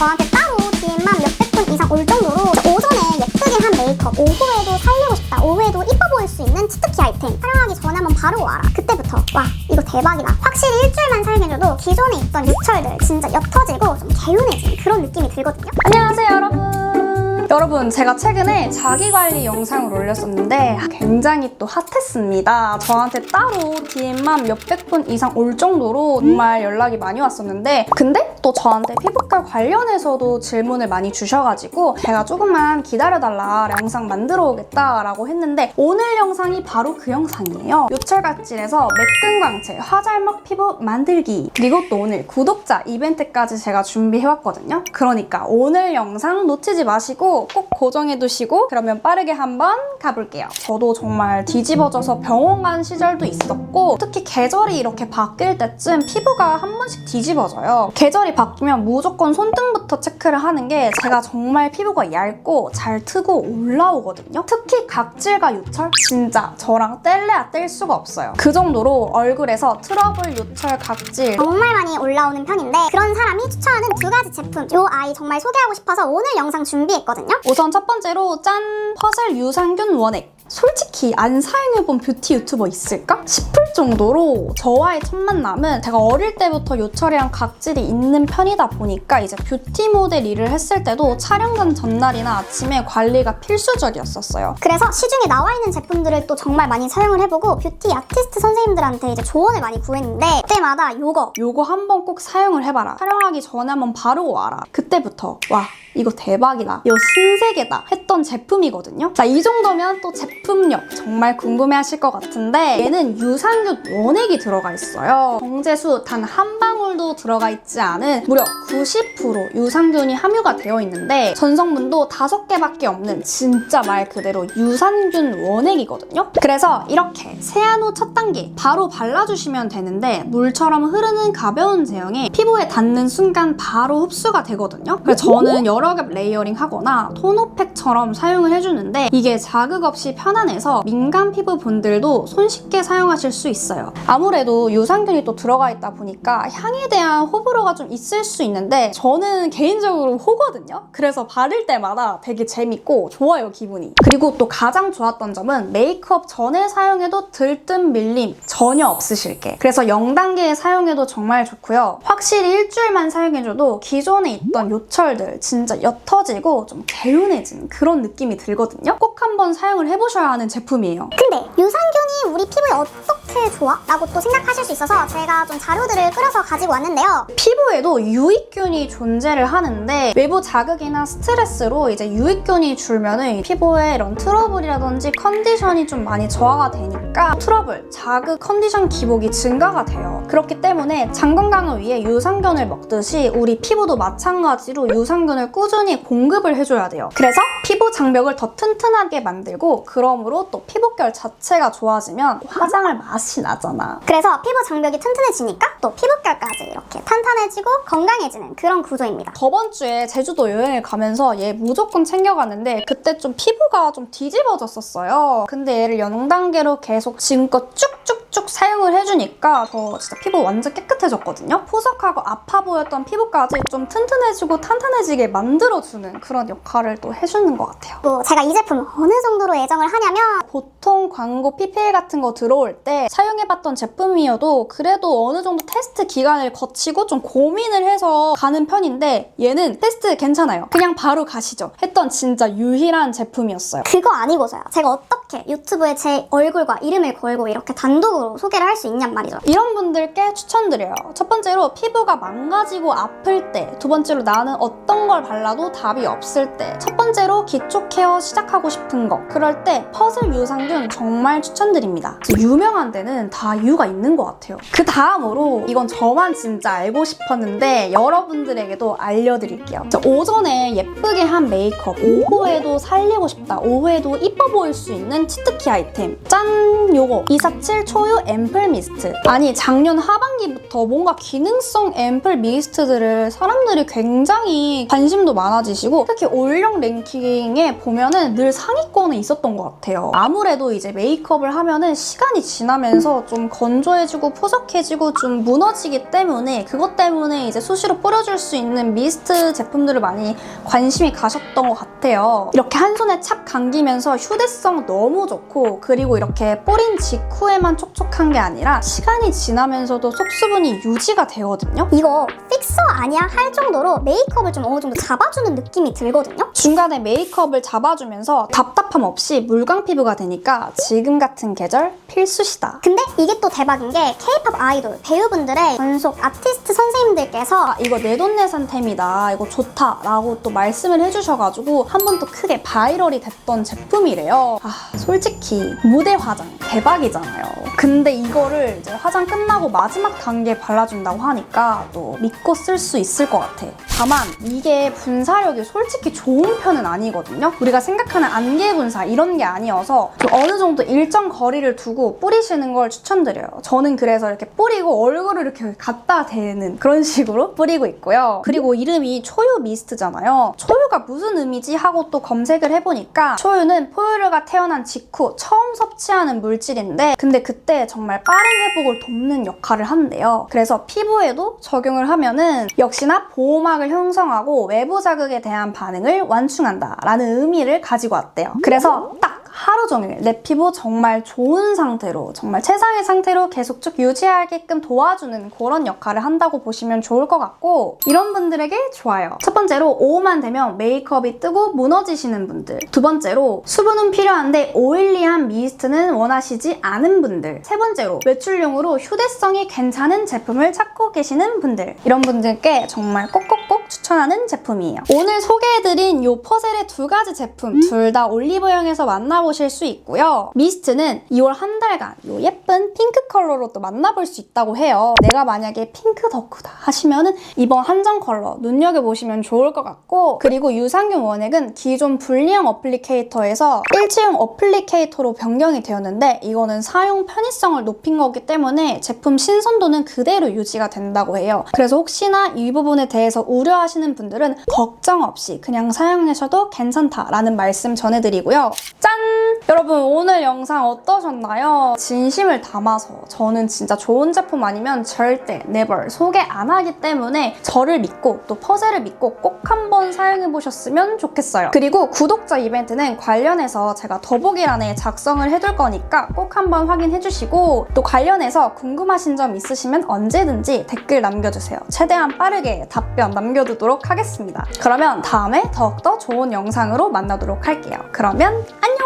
저한테 따로 DM만 몇백 분 이상 올 정도로 오전에 예쁘게 한 메이크업, 오후에도 살리고 싶다, 오후에도 이뻐 보일 수 있는 치트키 아이템 촬영하기 전에 한번 바르고 와라. 그때부터 와 이거 대박이다. 확실히 일주일만 사용해줘도 기존에 있던 유철들 진짜 옅어지고 좀 개운해진 그런 느낌이 들거든요. 안녕하세요 여러분 여러분 제가 최근에 자기관리 영상을 올렸었는데 굉장히 또 핫했습니다. 저한테 따로 DM만 몇백 분 이상 올 정도로 정말 연락이 많이 왔었는데 근데 또 저한테 피부과 관련해서도 질문을 많이 주셔가지고 제가 조금만 기다려달라 영상 만들어 오겠다라고 했는데 오늘 영상이 바로 그 영상이에요. 요철각질에서 매끈광채 화잘먹 피부 만들기. 그리고 또 오늘 구독자 이벤트까지 제가 준비해왔거든요. 그러니까 오늘 영상 놓치지 마시고 꼭 고정해 두시고 그러면 빠르게 한번 가볼게요. 저도 정말 뒤집어져서 병원 간 시절도 있었고 특히 계절이 이렇게 바뀔 때쯤 피부가 한 번씩 뒤집어져요. 계절이 바뀌면 무조건 손등부터 체크를 하는 게 제가 정말 피부가 얇고 잘 트고 올라오거든요. 특히 각질과 요철? 진짜 저랑 뗄래야 뗄 수가 없어요. 그 정도로 얼굴에서 트러블 요철 각질 정말 많이 올라오는 편인데 그런 사람이 추천하는 두 가지 제품. 요 아이 정말 소개하고 싶어서 오늘 영상 준비했거든요. 우선 첫 번째로 짠 퍼셀 유산균 원액 솔직히 안 사용해본 뷰티 유튜버 있을까 싶을 정도로 저와의 첫 만남은 제가 어릴 때부터 요철이랑 각질이 있는 편이다 보니까 이제 뷰티 모델 일을 했을 때도 촬영 전 전날이나 아침에 관리가 필수적이었었어요. 그래서 시중에 나와 있는 제품들을 또 정말 많이 사용을 해보고 뷰티 아티스트 선생님들한테 이제 조언을 많이 구했는데 그때마다 요거 요거 한번 꼭 사용을 해봐라. 촬영하기 전에 한번 바르고 와라. 그때부터 와 이거 대박이다. 이거 신세계다 했던 제품이거든요. 자 이 정도면 또 제품력 정말 궁금해하실 것 같은데 얘는 유산균 원액이 들어가 있어요. 정제수 단 한 방울도 들어가 있지 않은 무려 90% 유산균이 함유가 되어 있는데 전성분도 5개밖에 없는 진짜 말 그대로 유산균 원액이거든요. 그래서 이렇게 세안 후 첫 단계 바로 발라주시면 되는데 물처럼 흐르는 가벼운 제형에 피부에 닿는 순간 바로 흡수가 되거든요. 그래서 저는 여러 겹 레이어링 하거나 토너팩처럼 사용을 해주는데 이게 자극 없이 편안해서 민감 피부 분들도 손쉽게 사용하실 수 있어요. 아무래도 유산균이 또 들어가 있다 보니까 향에 대한 호불호가 좀 있을 수 있는데 저는 개인적으로 호거든요. 그래서 바를 때마다 되게 재밌고 좋아요 기분이. 그리고 또 가장 좋았던 점은 메이크업 전에 사용해도 들뜸 밀림 전혀 없으실게. 그래서 0단계에 사용해도 정말 좋고요. 확실히 일주일만 사용해줘도 기존에 있던 요철들 진짜 옅어지고 좀 개운해진 그런 느낌이 들거든요. 꼭 한번 사용을 해보셔야 하는 제품이에요. 근데 유산균이 우리 피부에 어떻게 좋아? 라고 또 생각하실 수 있어서 제가 좀 자료들을 끌어서 가지고 왔는데요 피부에도 유익균이 존재를 하는데 외부 자극이나 스트레스로 이제 유익균이 줄면은 피부에 이런 트러블이라든지 컨디션이 좀 많이 저하가 되니까 트러블, 자극, 컨디션 기복이 증가가 돼요. 그렇기 때문에 장 건강을 위해 유산균을 먹듯이 우리 피부도 마찬가지로 유산균을 꾸준히 공급을 해줘야 돼요. 그래서 피부 장벽을 더 튼튼하게 만들고 그러므로 또 피부결 자체가 좋아지면 화장할 맛이 나잖아. 그래서 피부 장벽이 튼튼해지니까 또 피부결까지 이렇게 탄탄해지고 건강해지는 그런 구조입니다 저번 주에 제주도 여행을 가면서 얘 무조건 챙겨갔는데 그때 좀 피부가 좀 뒤집어졌었어요. 근데 얘를 0단계로 계속 지금껏 쭉쭉 쭉 사용을 해주니까 저 진짜 피부 완전 깨끗해졌거든요. 푸석하고 아파 보였던 피부까지 좀 튼튼해지고 탄탄해지게 만들어주는 그런 역할을 또 해주는 것 같아요. 또 제가 이 제품 어느 정도로 애정을 하냐면 보통 광고 PPL 같은 거 들어올 때 사용해봤던 제품이어도 그래도 어느 정도 테스트 기간을 거치고 좀 고민을 해서 가는 편인데 얘는 테스트 괜찮아요. 그냥 바로 가시죠. 했던 진짜 유일한 제품이었어요. 그거 아니고서야 제가 어떻게 유튜브에 제 얼굴과 이름을 걸고 이렇게 단독으로 소개를 할 수 있냔 말이죠 이런 분들께 추천드려요. 첫 번째로 피부가 망가지고 아플 때, 두 번째로 나는 어떤 걸 발라도 답이 없을 때, 첫 번째로 기초 케어 시작하고 싶은 거, 그럴 때 퍼즐 유산균 정말 추천드립니다. 유명한 데는 다 이유가 있는 것 같아요. 그 다음으로 이건 저만 진짜 알고 싶었는데 여러분들에게도 알려드릴게요. 저 오전에 예쁘게 한 메이크업, 오후에도 살리고 싶다, 오후에도 이뻐 보일 수 있는 치트키 아이템. 짠! 요거 247 초유 앰플 미스트. 아니 작년 하반기부터 뭔가 기능성 앰플 미스트들을 사람들이 굉장히 관심도 많아지시고 특히 올영 랭킹에 보면은 늘 상위권에 있었던 것 같아요. 아무래도 이제 메이크업을 하면은 시간이 지나면 지나면서 좀 건조해지고 푸석해지고 좀 무너지기 때문에 그것 때문에 이제 수시로 뿌려줄 수 있는 미스트 제품들을 많이 관심이 가셨던 것 같아요. 이렇게 한 손에 착 감기면서 휴대성 너무 좋고 그리고 이렇게 뿌린 직후에만 촉촉한 게 아니라 시간이 지나면서도 속수분이 유지가 되거든요. 이거 픽서 아니야 할 정도로 메이크업을 좀 어느 정도 잡아주는 느낌이 들거든요. 중간에 메이크업을 잡아주면서 답답함 없이 물광 피부가 되니까 지금 같은 계절 필수시다. 근데 이게 또 대박인 게 K-팝 아이돌 배우분들의 전속 아티스트 선생님들께서 아, 이거 내 돈 내산 템이다. 이거 좋다라고 또 말씀을 해주셔가지고 한 번 또 크게 바이럴이 됐던 제품이래요. 아, 솔직히 무대 화장 대박이잖아요. 근데 이거를 이제 화장 끝나고 마지막 단계에 발라준다고 하니까 또 믿고 쓸 수 있을 것 같아. 다만 이게 분사력이 솔직히 좋은 편은 아니거든요. 우리가 생각하는 안개 분사 이런 게 아니어서 좀 어느 정도 일정 거리를 두고 뿌리시는 걸 추천드려요. 저는 그래서 이렇게 뿌리고 얼굴을 이렇게 갖다 대는 그런 식으로 뿌리고 있고요. 그리고 이름이 초유 미스트잖아요. 초유가 무슨 의미지 하고 또 검색을 해보니까 초유는 포유류가 태어난 직후 처음 섭취하는 물질인데 근데 그때 정말 빠른 회복을 돕는 역할을 한대요. 그래서 피부에도 적용을 하면은 역시나 보호막을 형성하고 외부 자극에 대한 반응을 완충한다라는 의미를 가지고 왔대요. 그래서 딱 하루 종일 내 피부 정말 좋은 상태로 정말 최상의 상태로 계속 쭉 유지하게끔 도와주는 그런 역할을 한다고 보시면 좋을 것 같고 이런 분들에게 좋아요. 첫 번째로 오후만 되면 메이크업이 뜨고 무너지시는 분들. 두 번째로 수분은 필요한데 오일리한 미스트는 원하시지 않은 분들. 세 번째로 외출용으로 휴대성이 괜찮은 제품을 찾고 계시는 분들. 이런 분들께 정말 꼭꼭꼭 추천하는 제품이에요. 오늘 소개해드린 요 퍼셀의 두 가지 제품 둘 다 올리브영에서 만나보실 수 있고요. 미스트는 2월 한 달간 요 예쁜 핑크 컬러로 또 만나볼 수 있다고 해요. 내가 만약에 핑크 덕후다 하시면은 이번 한정 컬러 눈여겨보시면 좋을 것 같고 그리고 유산균 원액은 기존 분리형 어플리케이터에서 일체형 어플리케이터로 변경이 되었는데 이거는 사용 편의성을 높인 거기 때문에 제품 신선도는 그대로 유지가 된다고 해요. 그래서 혹시나 이 부분에 대해서 우려 하시는 분들은 걱정 없이 그냥 사용하셔도 괜찮다라는 말씀 전해드리고요. 짠! 여러분 오늘 영상 어떠셨나요? 진심을 담아서 저는 진짜 좋은 제품 아니면 절대 never 소개 안 하기 때문에 저를 믿고 또 퍼즐을 믿고 꼭 한번 사용해 보셨으면 좋겠어요. 그리고 구독자 이벤트는 관련해서 제가 더보기란에 작성을 해둘 거니까 꼭 한번 확인해 주시고 또 관련해서 궁금하신 점 있으시면 언제든지 댓글 남겨주세요. 최대한 빠르게 답변 남겨두도록 하겠습니다. 그러면 다음에 더욱더 좋은 영상으로 만나도록 할게요. 그러면 안녕!